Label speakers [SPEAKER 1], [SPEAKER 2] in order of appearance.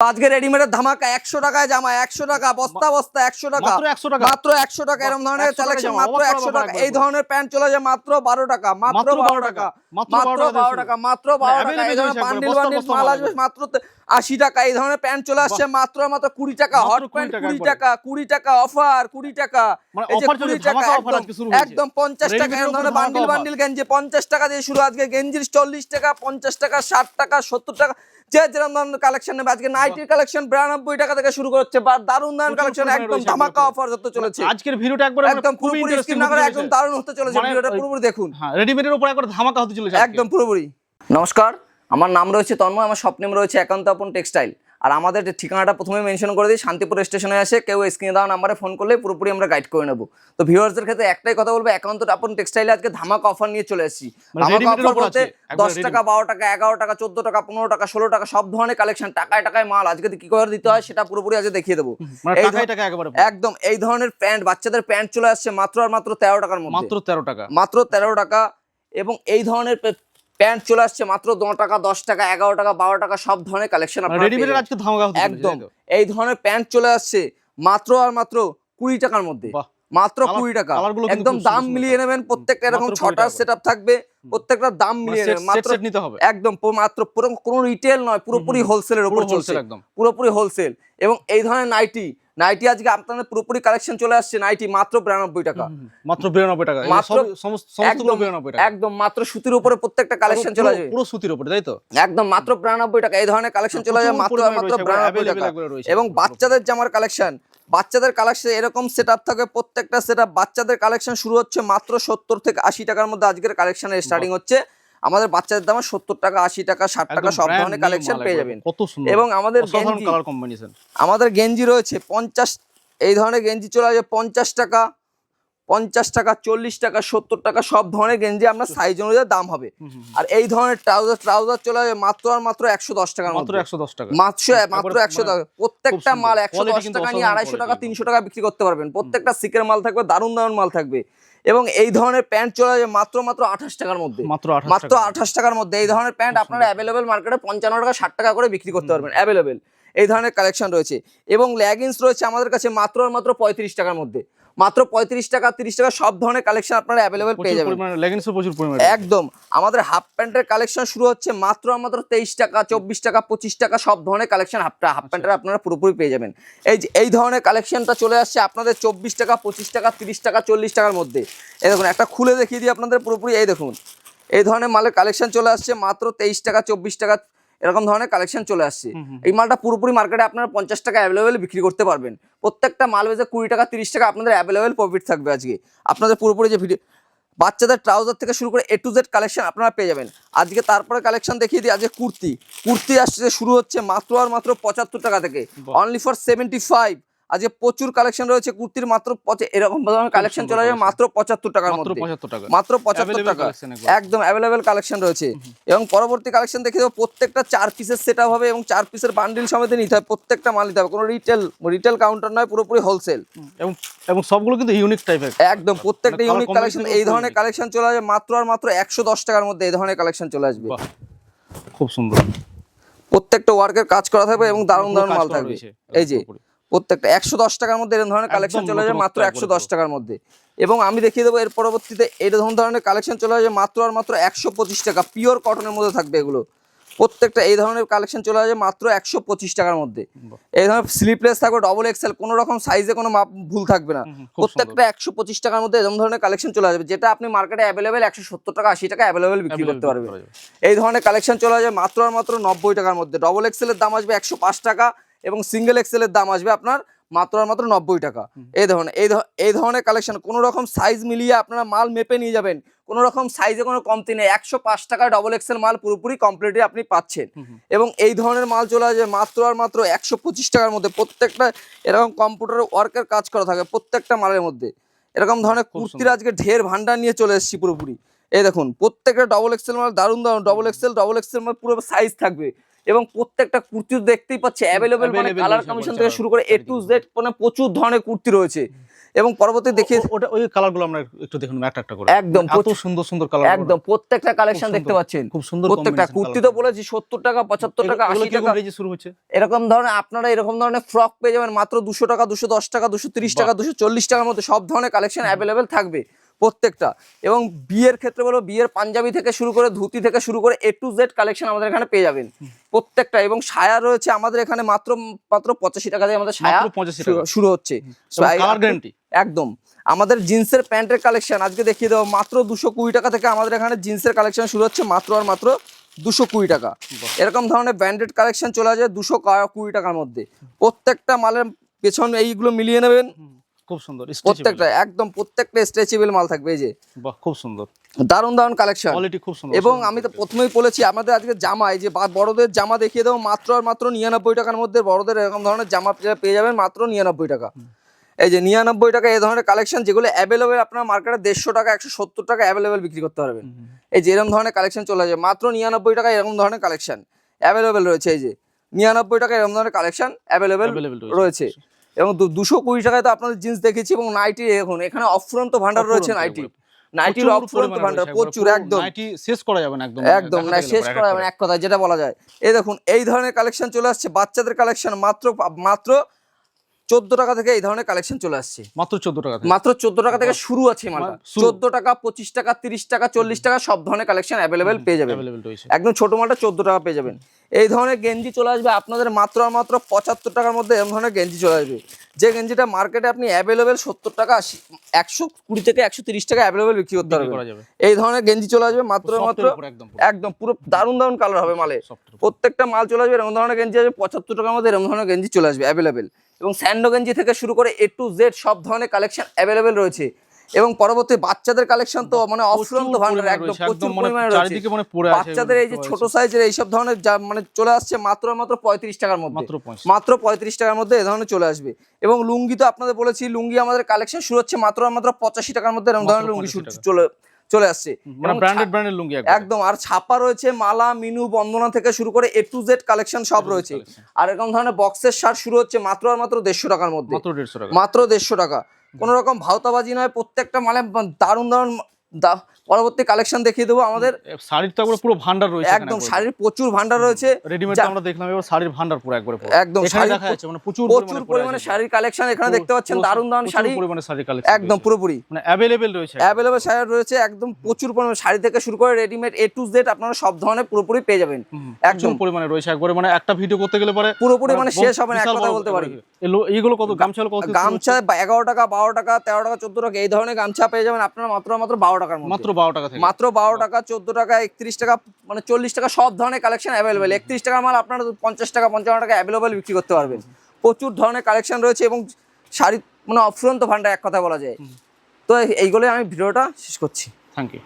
[SPEAKER 1] আজকে রেডিমেডের ধামাকা একশো টাকায় জামা একশো টাকা বস্তা বস্তা একশো টাকা।
[SPEAKER 2] মাত্র 100 টাকা?
[SPEAKER 1] মাত্র একশো টাকা এরকম ধরনের
[SPEAKER 2] 100
[SPEAKER 1] কালেকশন মাত্র একশো টাকা। এই ধরনের প্যান্ট চলে যায় মাত্র বারো টাকা মাত্র বারো টাকা
[SPEAKER 2] মাত্র
[SPEAKER 1] মাত্র
[SPEAKER 2] 12
[SPEAKER 1] বারো টাকা মাত্র বারো টাকা। এই ধরনের বান্ডিল বান্ডিল মাল
[SPEAKER 2] মাল
[SPEAKER 1] আসবে মাত্র আশি টাকা এই ধরনের প্যান্ট চলে আসছে মাত্র মাত্র কুড়ি টাকা হট প্যান্ট কুড়ি টাকা কুড়ি টাকা অফার কুড়ি টাকা।
[SPEAKER 2] মানে
[SPEAKER 1] এই যে 20 টাকা একদম
[SPEAKER 2] আজকে শুরু হয়েছে।
[SPEAKER 1] একদম পঞ্চাশ টাকা এরকম ধরনের বান্ডিল বান্ডিল গেঞ্জি পঞ্চাশ টাকা দিয়ে শুরু। আজকে গেঞ্জির চল্লিশ টাকা পঞ্চাশ টাকা ষাট টাকা সত্তর টাকা যে যেরকম ধরনের কালেকশন নেবে। আজকে নাইটির কালেকশন বিরানব্বই টাকা থেকে শুরু করছে বা দারুণ দারুণ কালেকশন একদম ধামাকা অফার হতে চলেছে।
[SPEAKER 2] আজকের ভিডিওটা একবার
[SPEAKER 1] একদম পুরোপুরি স্ক্রিন না করে একদম দারুণ হতে চলেছে
[SPEAKER 2] মানে
[SPEAKER 1] ভিডিওটা পুরোপুরি দেখুন।
[SPEAKER 2] হ্যাঁ রেডিমেডের উপর একবার ধামাকা হতে চলেছে
[SPEAKER 1] একদম পুরোপুরি। নমস্কার। আমার নাম রয়েছে তন্ময় আমার স্বপ্ন নেম রয়েছে একান্ত আপন টেক্সটাইল। আর আমাদের যে ঠিকানাটা প্রথমে মেনশন করে দিই শান্তিপুর স্টেশনে আসে কেউ স্ক্রিনে দেওয়া নাম্বারে ফোন করলে পুরোপুরি আমরা গাইড করে নেব। তো ভিউয়ার্সদের ক্ষেত্রে একটাই কথা বলব একান্ত আপন টেক্সটাইলে আজকে ধামাকা অফার নিয়ে চলে এসেছি।
[SPEAKER 2] মানে
[SPEAKER 1] ধামাকা অফার বলতে দশ টাকা বারো টাকা এগারো টাকা চোদ্দ টাকা পনেরো টাকা ষোলো টাকা সব ধরনের কালেকশন টাকায় টাকায় মাল। আজকে কি করে দিতে হয় সেটা পুরোপুরি আজকে দেখিয়ে দেবো।
[SPEAKER 2] মানে
[SPEAKER 1] একদম এই ধরনের প্যান্ট বাচ্চাদের প্যান্ট চলে আসছে মাত্র আর মাত্র তেরো টাকার মধ্যে।
[SPEAKER 2] মাত্র তেরো টাকা।
[SPEAKER 1] মাত্র তেরো টাকা এবং এই ধরনের প্যান্ট চলে আসছে মাত্র দশ টাকা দশ টাকা এগারো টাকা বারো টাকা সব ধরনের কালেকশন
[SPEAKER 2] রেডিমেডের আজকে ধামাকা
[SPEAKER 1] একদম। এই ধরনের প্যান্ট চলে আসছে মাত্র আর মাত্র কুড়ি টাকার মধ্যে। মাত্র কুড়ি টাকা। একদম দাম মিলিয়ে নেবেন প্রত্যেকটা এরকম
[SPEAKER 2] মাত্র 20
[SPEAKER 1] ছটার সেট থাকবে প্রত্যেকটা দাম
[SPEAKER 2] মানে
[SPEAKER 1] মিলিয়ে নেবেন। মাত্র
[SPEAKER 2] নিতে হবে।
[SPEAKER 1] একদম মাত্র পুরো কোনো রিটেল নয় পুরোপুরি হোলসেলের উপর চলছে।
[SPEAKER 2] একদম।
[SPEAKER 1] পুরোপুরি হোলসেল এবং এই ধরনের নাইটি নাইটি আজকে আপনাদের পুরোপুরি কালেকশন চলে আসছে নাইটি মাত্র বিরানব্বই টাকা।
[SPEAKER 2] মাত্র বিরানব্বই টাকা।
[SPEAKER 1] মাত্র একদম
[SPEAKER 2] বিরানব্বই টাকা।
[SPEAKER 1] একদম মাত্র সুতির উপরে প্রত্যেকটা কালেকশন চলে আসবে
[SPEAKER 2] পুরো সুতির উপরে তাই তো?
[SPEAKER 1] একদম মাত্র বিরানব্বই টাকা। এই ধরনের কালেকশন চলে যায় মাত্র মাত্র বিরানব্বই টাকা। এবং বাচ্চাদের জামার কালেকশন বাচ্চাদের কালেকশন এরকম সেট আপ থাকে প্রত্যেকটা সেট আপ বাচ্চাদের কালেকশন শুরু হচ্ছে মাত্র সত্তর থেকে আশি টাকার মধ্যে। আজকের কালেকশনের স্টার্টিং হচ্ছে আমাদের বাচ্চাদের দাম সত্তর টাকা আশি টাকা ষাট টাকা সব ধরনের কালেকশন পেয়ে যাবেন।
[SPEAKER 2] কত সুন্দর।
[SPEAKER 1] এবং আমাদের গেঞ্জি
[SPEAKER 2] কালার কম্বিনেশন
[SPEAKER 1] আমাদের গেঞ্জি রয়েছে পঞ্চাশ এই ধরনের গেঞ্জি চলে আসবে পঞ্চাশ টাকা পঞ্চাশ টাকা চল্লিশ টাকা সত্তর টাকা সব ধরনের গেঞ্জি আপনার সাইজ অনুযায়ী দাম হবে। আর এই ধরনের ট্রাউজার ট্রাউজার চলে আসবে মাত্র আর মাত্র একশো দশ টাকার
[SPEAKER 2] মাত্র একশো দশ টাকা।
[SPEAKER 1] মাত্র মাত্র একশো
[SPEAKER 2] মানে
[SPEAKER 1] টাকা। প্রত্যেকটা মাল একশো দশ টাকা নিয়ে আড়াইশো টাকা তিনশো টাকা বিক্রি করতে পারবেন। প্রত্যেকটা সিকের মাল থাকবে দারুণ দারুণ মাল থাকবে। এবং এই ধরনের প্যান্ট চলে যাবে মাত্র মাত্র আঠাশ টাকার মধ্যে।
[SPEAKER 2] মাত্র আঠাশ
[SPEAKER 1] মাত্র আঠাশ টাকার মধ্যে। এই ধরনের প্যান্ট আপনারা অ্যাভেলেবেল মার্কেটে পঞ্চান্ন টাকা ষাট টাকা করে বিক্রি করতে পারবেন। অ্যাভেলেবেল এই ধরনের কালেকশন রয়েছে। এবং লেগিংস রয়েছে আমাদের কাছে মাত্র আর মাত্র পঁয়ত্রিশ টাকার মধ্যে। মাত্র পঁয়ত্রিশ টাকা তিরিশ টাকা সব ধরনের কালেকশন আপনারা অ্যাভেলেবেল পেয়ে যাবেন।
[SPEAKER 2] লেগিংসও প্রচুর পরিমাণে
[SPEAKER 1] একদম। আমাদের হাফ প্যান্টের কালেকশন শুরু হচ্ছে মাত্র মাত্র তেইশ টাকা চব্বিশ টাকা পঁচিশ টাকা সব ধরনের কালেকশন হাফ হাফ প্যান্টের আপনারা পুরোপুরি পেয়ে যাবেন। এই যে এই ধরনের কালেকশনটা চলে আসছে আপনাদের চব্বিশ টাকা পঁচিশ টাকা তিরিশ টাকা চল্লিশ টাকার মধ্যে। এই দেখুন একটা খুলে দেখিয়ে দিই আপনাদের পুরোপুরি। এই দেখুন এই ধরনের মালের কালেকশন চলে আসছে মাত্র তেইশ টাকা চব্বিশ টাকা এরকম ধরনের কালেকশন চলে আসছে। এই মালটা পুরোপুরি মার্কেটে আপনারা পঞ্চাশ টাকা অ্যাভেলেবেল বিক্রি করতে পারবেন। প্রত্যেকটা মাল বেজে কুড়ি টাকা তিরিশ টাকা আপনাদের অ্যাভেলেবেল প্রফিট থাকবে আজকে। আপনাদের পুরোপুরি যে ভিডিও বাচ্চাদের ট্রাউজার থেকে শুরু করে এ টু জেড কালেকশন আপনারা পেয়ে যাবেন। আজকে তারপরে কালেকশন দেখিয়ে দিই আজকে কুর্তি। কুর্তি আসছে শুরু হচ্ছে মাত্র আর মাত্র পঁচাত্তর টাকা থেকে। অনলি ফর সেভেন্টি ফাইভ আজকে প্রচুর কালেকশন রয়েছে কুর্তির মাত্র এরকম ধরনের কালেকশন চলে যাবে মাত্র পঁচাত্তর টাকার
[SPEAKER 2] মাত্র
[SPEAKER 1] মধ্যে। মাত্র পঁচাত্তর টাকা। একদম অ্যাভেলেবেল কালেকশন রয়েছে। এবং পরবর্তী কালেকশন দেখে দেবো প্রত্যেকটা চার পিসের সেট হবে এবং চার পিসের বান্ডিল সমেত নিতে হবে প্রত্যেকটা মাল নিতে হবে। কোনো রিটেল রিটেল কাউন্টার নয় পুরোপুরি হোলসেল
[SPEAKER 2] এবং এবং সবগুলো কিন্তু ইউনিক টাইপের
[SPEAKER 1] একদম প্রত্যেকটা
[SPEAKER 2] মানে
[SPEAKER 1] ইউনিক কালেকশন এই ধরনের কালেকশন চলে আসবে মাত্র আর মাত্র একশো দশ টাকার মধ্যে এই ধরনের কালেকশন চলে আসবে।
[SPEAKER 2] খুব সুন্দর।
[SPEAKER 1] প্রত্যেকটা ওয়ার্কের কাজ করা থাকবে এবং দারুণ দারুণ মাল থাকবে। এই যে। প্রত্যেকটা একশো দশ টাকার মধ্যে এরকম ধরনের কালেকশন চলে
[SPEAKER 2] নতুনত্ব
[SPEAKER 1] মাত্র একশো দশ টাকার মধ্যে। এবং আমি দেখিয়ে দেবো এর পরবর্তীতে এরকম ধরনের কালেকশন চলে যাবে মাত্র আর মাত্র একশো পঁচিশ টাকা। পিওর কটনের মধ্যে থাকবে এগুলো। প্রত্যেকটা এই ধরনের কালেকশন চলে যাবে মাত্র একশো পঁচিশ টাকার মধ্যে। এই ধরনের স্লিপলেস থাকবে ডবল এক্সেল কোনো রকম সাইজে কোনো মাপ ভুল থাকবে না। প্রত্যেকটা একশো পঁচিশ টাকার মধ্যে এরকম ধরনের কালেকশন চলে আসবে যেটা আপনি মার্কেটে অ্যাভেলেবেল একশো সত্তর টাকা আশি টাকা অ্যাভেলেবেল বিক্রি করতে পারবেন এই ধরনের কালেকশন চলে যাবে মাত্র আর মাত্র নব্বই টাকার মধ্যে। ডবল এক্সেলের দাম আসবে একশো পাঁচ টাকা এবং সিঙ্গেল এক্সেলের দাম আসবে আপনার মাত্র আর মাত্র নব্বই টাকা। এই ধরনের এই এই ধরনের কালেকশন কোনো রকম সাইজ মিলিয়ে আপনারা মাল মেপে নিয়ে যাবেন। কোনো রকম সাইজে কোনো কমতি নেই। একশো পাঁচ টাকা ডবল এক্সেল মাল পুরোপুরি কমপ্লিটলি আপনি পাচ্ছেন। এবং এই ধরনের মাল চলে আসবে মাত্র আর মাত্র একশো পঁচিশ টাকার মধ্যে। প্রত্যেকটা এরকম কম্পিউটার ওয়ার্কের কাজ করা থাকে প্রত্যেকটা মালের মধ্যে। এরকম ধরনের কুর্তির আজকে ঢের ভান্ডার নিয়ে চলে এসেছি পুরোপুরি। এই দেখুন প্রত্যেকটা ডবল এক্সেল মাল দারুণ দারুণ। ডবল এক্সেল ডবল এক্সেল মাল পুরো সাইজ থাকবে। এবং প্রত্যেকটা কুর্তি দেখতেই পাচ্ছে অ্যাভেলেবেল মানে কালার কমিশন থেকে শুরু করে এ টু জেড মানে প্রচুর ধরনের কুর্তি রয়েছে। এবং পরবর্তী দেখিয়ে
[SPEAKER 2] ও- ওটা ওই কালারগুলো আমরা একটু দেখুন একটা একটা করে।
[SPEAKER 1] একদম
[SPEAKER 2] এত সুন্দর সুন্দর কালার
[SPEAKER 1] একদম প্রত্যেকটা কালেকশন দেখতে পাচ্ছেন।
[SPEAKER 2] খুব সুন্দর
[SPEAKER 1] প্রত্যেকটা কুর্তি তো বলেছি সত্তর টাকা পঁচাত্তর টাকা
[SPEAKER 2] এগুলো
[SPEAKER 1] আশি
[SPEAKER 2] কীরকম
[SPEAKER 1] টাকা।
[SPEAKER 2] রেঞ্জে শুরু হচ্ছে?
[SPEAKER 1] এরকম ধরনের আপনারা এরকম ধরনের ফ্রক পেয়ে যাবেন মাত্র দুশো টাকা দুশো দশ টাকা দুশো তিরিশ টাকা দুশো চল্লিশ টাকার মধ্যে সব ধরনের কালেকশন অ্যাভেলেবেল থাকবে। প্রত্যেকটা। এবং বিয়ের ক্ষেত্রে বলো বিয়ের পাঞ্জাবি থেকে শুরু করে ধুতি থেকে শুরু করে এ টু জেড কালেকশন আমাদের এখানে পেয়ে যাবেন। প্রত্যেকটা এবং সায়া রয়েছে আমাদের এখানে মাত্র মাত্র পঁচাশি টাকা দিয়ে আমাদের সায়া
[SPEAKER 2] মাত্র 85
[SPEAKER 1] শুরু-
[SPEAKER 2] টাকা।
[SPEAKER 1] শুরু হচ্ছে। একদম। আমাদের জিন্সের প্যান্টের কালেকশন আজকে দেখিয়ে দেবো মাত্র দুশো কুড়ি টাকা থেকে আমাদের এখানে জিন্সের কালেকশন শুরু হচ্ছে মাত্র আর মাত্র দুশো কুড়ি টাকা। এরকম ধরনের ব্র্যান্ডেড কালেকশন চলে আসে দুশো কুড়ি টাকার মধ্যে। প্রত্যেকটা মালের পেছন এইগুলো মিলিয়ে নেবেন।
[SPEAKER 2] খুব সুন্দর
[SPEAKER 1] প্রত্যেকটা একদম প্রত্যেকটা স্ট্রেচেবল মাল থাকবে এই যে।
[SPEAKER 2] বাহ খুব সুন্দর।
[SPEAKER 1] দারুণ দারুণ কালেকশন
[SPEAKER 2] কোয়ালিটি খুব সুন্দর
[SPEAKER 1] এবং আমি তো প্রথমেই বলেছি আমাদের আজকে জামা এই যে বড়দের জামা দেখিয়ে দেবো মাত্র আর মাত্র নিরানব্বই টাকার মধ্যে বড়দের এরকম ধরনের জামা পেয়ে- যাবেন মাত্র নিরানব্বই টাকা। এই যে নিরানব্বই টাকা এই ধরনের কালেকশন যেগুলো অ্যাভেলেবেল আপনার মার্কেটে দেড়শো টাকা একশো সত্তর টাকা অ্যাভেলেবেল বিক্রি করতে পারবেন। এই যে এরকম ধরনের কালেকশন চলে আসবে মাত্র নিরানব্বই টাকা এরকম ধরনের কালেকশন অ্যাভেলেবেল রয়েছে এই যে। নিরানব্বই টাকা এরকম ধরনের কালেকশন অ্যাভেলেবেল
[SPEAKER 2] রয়েছে।
[SPEAKER 1] এবং দুশো কুড়ি টাকায় তো আপনাদের জিন্স দেখেছি এবং নাইটি এখন এখানে অফুরন্ত ভান্ডার রয়েছে নাইটি নাইটির
[SPEAKER 2] প্রচুর
[SPEAKER 1] অফুরন্ত ভান্ডার প্রচুর একদম।
[SPEAKER 2] নাইটি শেষ করা যাবে না একদম
[SPEAKER 1] একদম না শেষ করা
[SPEAKER 2] এক
[SPEAKER 1] যাবে না, এক কথা যেটা বলা যায়। এই দেখুন এই ধরনের কালেকশন চলে আসছে বাচ্চাদের কালেকশন মাত্র মাত্র চোদ্দ টাকা থেকে এই ধরনের কালেকশন চলে আসছে।
[SPEAKER 2] মাত্র 14 টাকা
[SPEAKER 1] মাত্র চোদ্দ টাকা থেকে শুরু আছে মালটা। চোদ্দ টাকা পঁচিশ টাকা তিরিশ টাকা চল্লিশ টাকা সব ধরনের কালেকশন অ্যাভেলেবেল পেয়ে যাবেন। একদম ছোট মালটা চোদ্দ টাকা পেয়ে যাবেন। এই ধরনের গেঞ্জি চলে আসবে আপনাদের মাত্র আর মাত্র পঁচাত্তর টাকার মধ্যে এরকম ধরনের গেঞ্জি চলে আসবে। যে গেঞ্জিটা মার্কেটে আপনি অ্যাভেলেবেল সত্তর টাকা আশি একশো কুড়ি থেকে একশো তিরিশ টাকা অ্যাভেলেবেল বিক্রি করতে
[SPEAKER 2] যাবে।
[SPEAKER 1] এই ধরনের গেঞ্জি চলে আসবে মাত্র মাত্র
[SPEAKER 2] একদম পুরো।
[SPEAKER 1] দারুণ দারুণ কালার হবে মালে। প্রত্যেকটা মাল চলে আসবে এরকম ধরনের গেঞ্জি আসবে পঁচাত্তর টাকার মধ্যে এরকম ধরনের গেঞ্জি চলে আসবে অ্যাভেলেবেল এবং স্যান্ডো গেঞ্জি থেকে শুরু করে এ টু জেড সব ধরনের কালেকশন অ্যাভেলেবেল রয়েছে। এবং পরবর্তী বাচ্চাদের কালেকশন তো মানে অফুরন্ত ভান্ডার একদম প্রচুর
[SPEAKER 2] মানে
[SPEAKER 1] পরিমাণে রয়েছে।
[SPEAKER 2] চারিদিকে মানে
[SPEAKER 1] বাচ্চাদের এই যে ছোট সাইজের এইসব ধরনের যা মানে চলে আসছে মাত্র মাত্র পঁয়ত্রিশ টাকার মধ্যে।
[SPEAKER 2] মাত্র 35
[SPEAKER 1] মাত্র পঁয়ত্রিশ টাকার মধ্যে এ ধরনের চলে আসবে। এবং লুঙ্গি তো আপনাদের বলেছি লুঙ্গি আমাদের কালেকশন শুরু হচ্ছে মাত্র মাত্র পঁচাশি টাকার মধ্যে। এরকম ধরনের লুঙ্গি শুরু- চলে চলে আসছে।
[SPEAKER 2] মানে ব্র্যান্ডেড
[SPEAKER 1] ছা-
[SPEAKER 2] লুঙ্গি একদম
[SPEAKER 1] আর ছাপা রয়েছে মালা মিনু বন্দনা থেকে শুরু করে এ টু জেড কালেকশন সব রয়েছে। আর এরকম ধরনের বক্সের শার্ট শুরু হচ্ছে মাত্র আর মাত্র দেড়শো টাকার মধ্যে।
[SPEAKER 2] মাত্র 150 টাকা।
[SPEAKER 1] মাত্র দেড়শো টাকা। কোনো রকম ভাওতাবাজি নয় প্রত্যেকটা মালে দারুণ দারুণ পরবর্তী কালেকশন দেখিয়ে দেবো আমাদের।
[SPEAKER 2] শাড়ির তো পুরো ভান্ডার রয়েছে
[SPEAKER 1] একদম শাড়ির প্রচুর ভান্ডার রয়েছে।
[SPEAKER 2] রেডিমেড আমরা দেখলাম এবার শাড়ির ভান্ডার পুরো একবারে
[SPEAKER 1] একদম শাড়ির
[SPEAKER 2] দেখা যাচ্ছে মানে প্রচুর
[SPEAKER 1] প্রচুর পরিমাণে শাড়ির কালেকশন এখানে দেখতে পাচ্ছেন দারুণ দারুণ শাড়ি।
[SPEAKER 2] পরিমাণে শাড়ির কালেকশন
[SPEAKER 1] একদম পুরোপুরি।
[SPEAKER 2] মানে অ্যাভেলেবেল রয়েছে
[SPEAKER 1] অ্যাভেলেবল শাড়ি রয়েছে একদম প্রচুর পরিমাণে শাড়ি থেকে শুরু করে রেডিমেড এ টু জেড আপনারা সব ধরনের পুরোপুরি পেয়ে যাবেন।
[SPEAKER 2] একদম। পরিমাণে রয়েছে একবারে মানে একটা ভিডিও করতে গেলে পরে
[SPEAKER 1] পুরোপুরি মানে শেষ হবে না এক কথা বলতে পারি।
[SPEAKER 2] এইগুলো কত? গামছা কত?
[SPEAKER 1] গামছা এগারো টাকা বারো টাকা তেরো টাকা চোদ্দ টাকা এই ধরনের গামছা পেয়ে যাবেন আপনারা মাত্র মাত্র বারো টাকার
[SPEAKER 2] মাত্র 12 টাকা
[SPEAKER 1] মাত্র বারো টাকা চোদ্দ টাকা একত্রিশ টাকা মানে চল্লিশ টাকা সব ধরনের কালেকশন অ্যাভেলেবেল একত্রিশ টাকার মাল আপনারা পঞ্চাশ টাকা পঞ্চান্ন টাকা অ্যাভেলেবেল বিক্রি করতে পারবেন। প্রচুর ধরনের কালেকশন রয়েছে এবং শাড়ি মানে অফুরন্ত ভান্ডার এক কথা বলা যায়। তো এইগুলোই আমি ভিডিওটা শেষ করছি।
[SPEAKER 2] Thank you